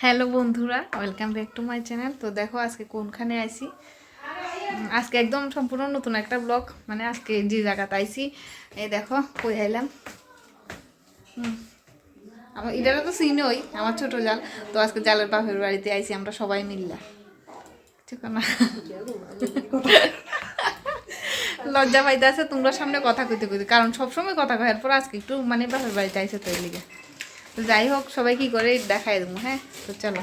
Hello বন্ধুরা welcome back to my channel তো দেখো আজকে কোনখানে উম, আজকে একদম সম্পূর্ণ নতুন একটা ব্লগ মানে আজকে যে জায়গাতে আইছি এই দেখো কই আইলাম। আমার এটা তো সিনই আমার ছোট জাল। তো আজকে জালের বাপের বাড়িতে আইছি আমরা সবাই মিললা। ঠিক না? লজ্জা পাইতে আছে তোমরা সামনে কথা কইতে কইতে কারণ সবসময় কথা কয় এরপর আজকে একটু মানে বাপের বাড়িতে আইছে তো এই লিগে তো যাই হোক সবাই কি করে দেখাই দেবো হ্যাঁ? তো চলো।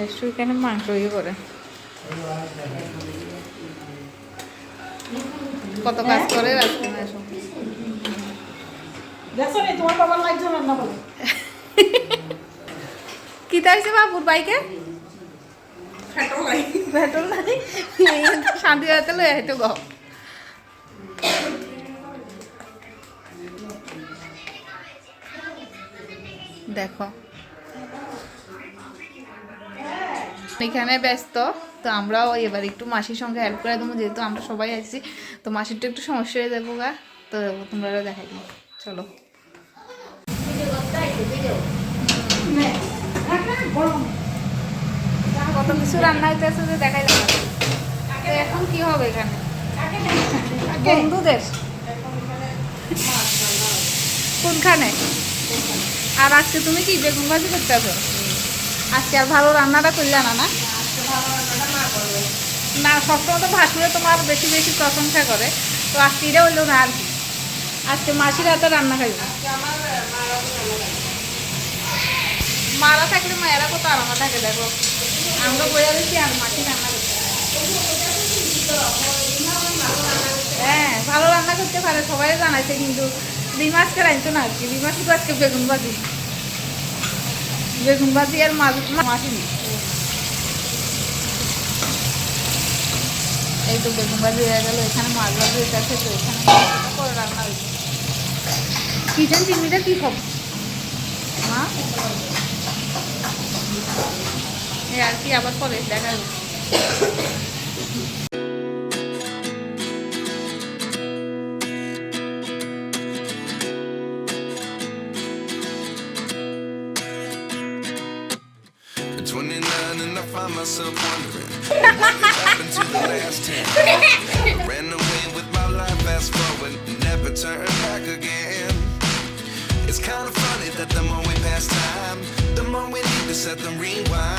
একটু এখানে মাংস ইয়ে করে। কত কাজ করে রাখতে না কি তাইছে বাবুর বাইকে? নাই শান্তি রাতে আইতো গো। দেখো। এখানে ব্যস্ত, তো আমরাও এবার একটু মাসির সঙ্গে হেল্প করে দেবো, যেহেতু আমরা সবাই আছি, তো মাসির তো একটু সমস্যা হয়ে যাব গা, তো তোমরা দেখাই দিও চলো। কত কিছু রান্না হইতেছে যে দেখাই যাবে তো এখন কি হবে এখানে? বন্ধুদের। কোনখানে? আর আজকে তুমি কি বেগুন ভাজি করতে আছো? আজকে আর ভালো রান্নাটা করলে না না? না সবসময় তো ভাসুরে তোমার বেশি বেশি প্রশংসা করে। তো আজকে এটা হইল না আর কি। আজকে মাসির হাতে রান্না খাইব। মারা থাকলে মায়েরা কত আরামে থাকে দেখো। আমরা বইয়া দিচ্ছি আর মাসি রান্না হ্যাঁ ভালো রান্না করতে পারে, সবাই জানাইছে কিন্তু দুই মাস রাখতো না আর কি দুই মাস শুধু আজকে বেগুন ভাজি। বেগুন ভাজি আর মাছ মাসি এই তো বেগুন ভাজি হয়ে গেল, এখানে মাছ ভাজি হয়ে গেছে তো এখানে করে রান্না হয়েছে কিচেন চিমনিটা কি খবর মা এই আর কি আবার পরে দেখা যাবে At 29 and I find myself wondering what happened to the last 10. Ran away with my life, fast forward, never turn back again. It's kind of funny that the more we pass time, the more we need to set the rewind.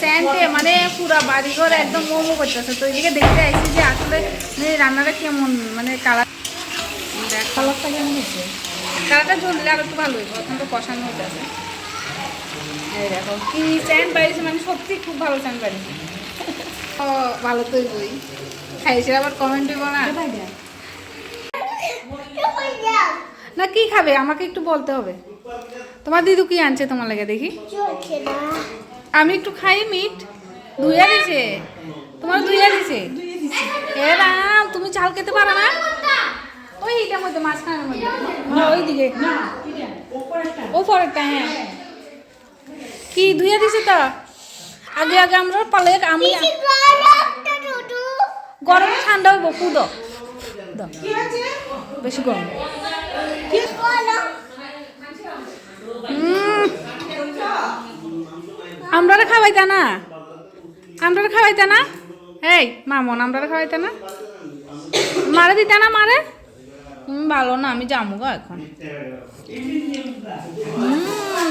স্যান্টে মানে পুরা বাড়িঘর একদম মোমো করতেছে। তো এদিকে দেখতে আইছি যে আসলে মানে রান্নাটা কেমন মানে কালার কালারটা কেমন হচ্ছে কালারটা জ্বললে আর একটু ভালো হইব এখন তো কষানো হইতেছে। এই দেখো। কি স্যান্ড বাড়িছে মানে সত্যি খুব ভালো স্যান্ড বাড়িছে। ও ভালো তো বই খাইছে আবার কমেন্ট দিব না। না কি খাবে? আমাকে একটু বলতে হবে। তোমার দিদু কি আনছে তোমার লাগে দেখি? আমি একটু খাই মিট। ধুইয়া দিছে। তোমার ধুইয়া দিছে? এ রাম তুমি চাল খেতে পারো না? ওই এইটার মধ্যে মাঝখানের মধ্যে। না ওই দিকে ও পরেরটা হ্যাঁ। কি ধুইয়া দিছে তো? আগে আগে আমরা পালে আমি গরম ঠান্ডা হইব কুদ বেশি গরম। কি উম। আমরা খাওয়াইতা না? আমরা খাওয়াইতা না? এই, মামন আমরা খাওয়াইতা না? মারে দিতা না মারে? ভালো না, আমি যাব গো এখন।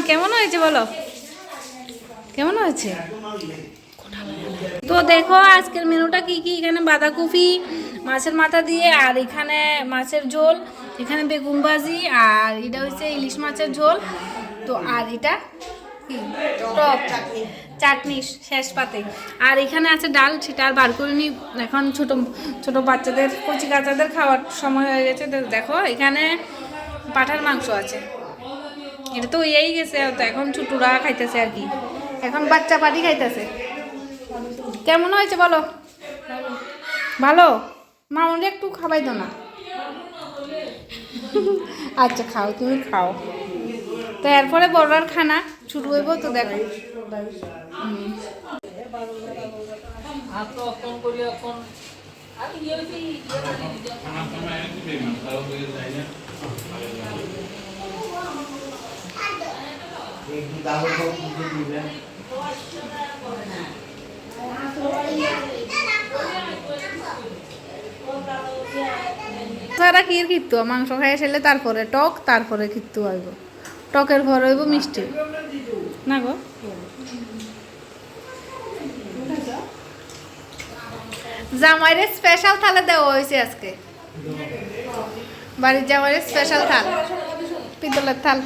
কেমন হয়েছে বলো? কেমন হয়েছে? তো দেখো, আজকের মেনুটা কি কি? এখানে বাঁধাকপি, মাছের মাথা দিয়ে, আর এখানে মাছের ঝোল, এখানে বেগুন ভাজি, আর এটা হচ্ছে ইলিশ মাছের ঝোল। তো আর এটা টক চাটনি। শেষ পাতে। আর এখানে আছে ডাল সেটা আর বার করে নি এখন ছোট ছোট বাচ্চাদের কচি কাচাদের খাওয়ার সময় হয়ে গেছে। দেখো এখানে পাঠার মাংস আছে। এটা তো এই গেছে তো এখন ছোটরা খাইতেছে আর কি। এখন বাচ্চা পাটি খাইতেছে। কেমন হয়েছে বলো? ভালো? মা মামুনি একটু খাবাই তো না। আচ্ছা খাও তুমি খাও। তো এরপরে বড়রার খানা। শুরু হইব তো দেখো। সারা কি কিত্তু মাংস খাই আসলে তারপরে টক, তারপরে কিত্তু হইব। টকের ঘর হইব মিষ্টি। না গো। জামাইরে স্পেশাল থালে দেওয়া হয়েছে আজকে। বাড়ির জামাইরে স্পেশাল থাল। পিতলের থাল।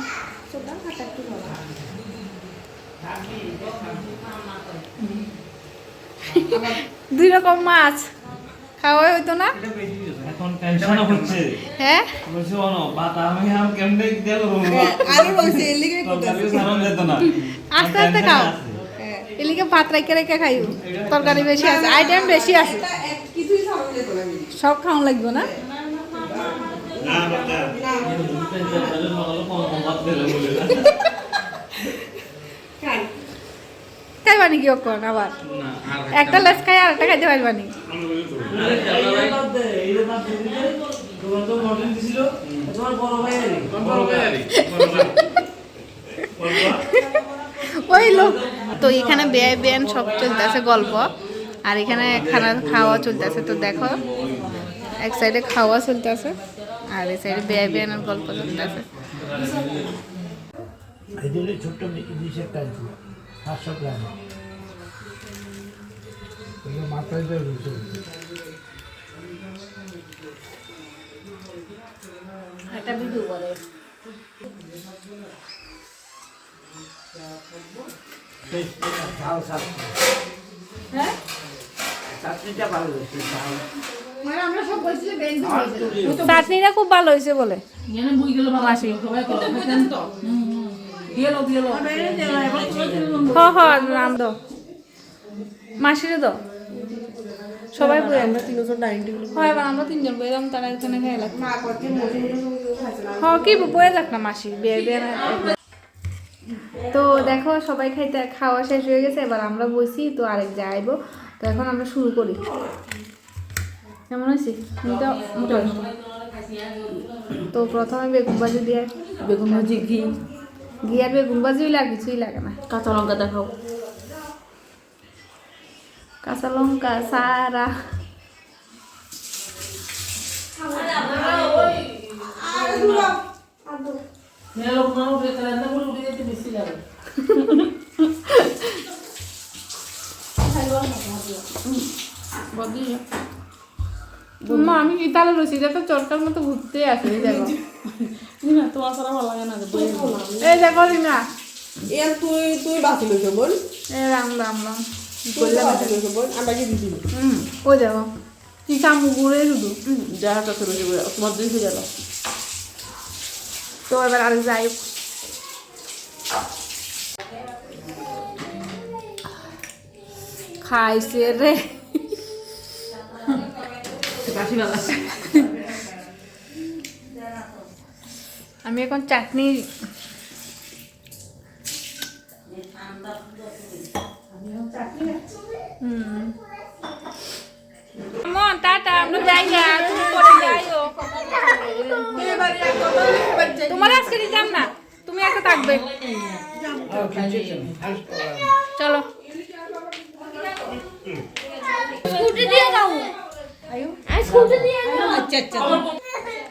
দুই রকম মাছ। খাওয়া হইতো না? এখন টেনশন হচ্ছে। হ্যাঁ? বলছি অনো বাতা আমি আম কেমনে গেল আরও বলছি এর লিগে তরকারিও সারন যেত না। আস্তে আস্তে খাও। এলিকে ভাত রেখে রেখে খাইও। তরকারি বেশি আছে আইটেম বেশি আছে। কিছুই খাওয়া যেত না সব খাওয়া লাগবে না? খাইবানি কি অক্ষণ আবার? একটা লেস খাই আর একটা খাইতে পারবানি ওই লোক। তো এখানে বেয়াই বেয়ান সব চলতেছে গল্প, আর এখানে খানা খাওয়া চলতেছে, তো দেখো, এক সাইডে খাওয়া চলতেছে, আর এই সাইডে বেয়াই বেয়ানের গল্প চলতেছে। ছোট্ট সাতশো গ্রাম। এগুলো মাথায় দিয়ে রুচে। একটা ভিডিও করে। ঝাল সাতশো হ্যাঁ চাটনিটা ভালো হয়েছে ঝাল চাটনিটা খুব ভালো হয়েছে বলে। হ হ নাম দাও। মাসিরে দাও। সবাই বই আমরা তিনজন ডাইনিং টেবিল হয় এবার আমরা তিনজন বই তারা এখানে খেয়ে লাগবে হ কি বয়ে যাক না মাসি বিয়ে বিয়ে তো দেখো সবাই খাইতে খাওয়া শেষ হয়ে গেছে এবার আমরা বসি তো আরেক যাইব তো এখন আমরা শুরু করি। কেমন হয়েছে? এটা তো প্রথমে বেগুন ভাজি দিয়ে। বেগুন ভাজি ঘি। ঘি আর বেগুন হইলে আর কিছুই লাগে না। কাঁচা লঙ্কা দেখাও। কাঁচা লঙ্কা সারা যেতে লাগে আমি ইতালে রয়েছি দেখো চরকার মতো ঘুরতে আসে দেখো। না তোমার সারা ভালো লাগে না এই দেখো রিনা এর তুই তুই বাকি লইছ বল এই রাম রাম রাম। তুই বাকি লইছ বল আমরা কি দিছি? হুম ওই দেখো কি চামু ঘুরে শুধু যা তোমার দুই হয়ে গেল। তো এবার আর যাই। খাইছে রে। কাশি বালা। আমি এখন চাটনি হুম মন টাটা আমরা যাই না তুমি পরে যাইও তোমার আজকে দিতাম না তুমি একা থাকবে চলো স্কুটি দিয়ে যাও আমি স্কুটি দিয়ে যাও আচ্ছা আচ্ছা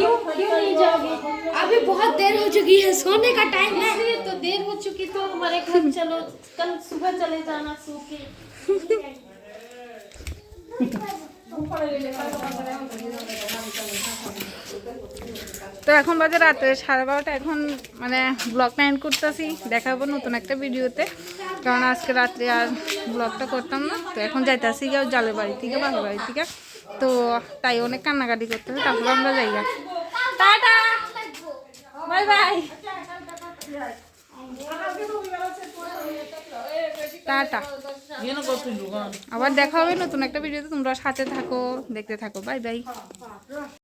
क्यों क्यों नहीं जाओगे अभी बहुत देर हो चुकी है सोने का टाइम है इसलिए तो देर हो चुकी तो हमारे घर चलो कल सुबह चले जाना सो के তো এখন বাজে রাতে সাড়ে বারোটা এখন মানে ব্লগটা এন্ড করতেছি দেখাবো নতুন একটা ভিডিওতে কারণ আজকে রাত্রে আর ব্লগটা করতাম না তো এখন যাইতেছি গিয়ে জালের বাড়ি থেকে বাপের বাড়ি থেকে তো তাই অনেক কান্নাকাটি করতেছে তারপরে আমরা যাই গা। টাটা। Bye bye. টাটা। আবার দেখা হবে নতুন একটা ভিডিওতে। তোমরা সাথে থাকো, দেখতে থাকো। Bye bye.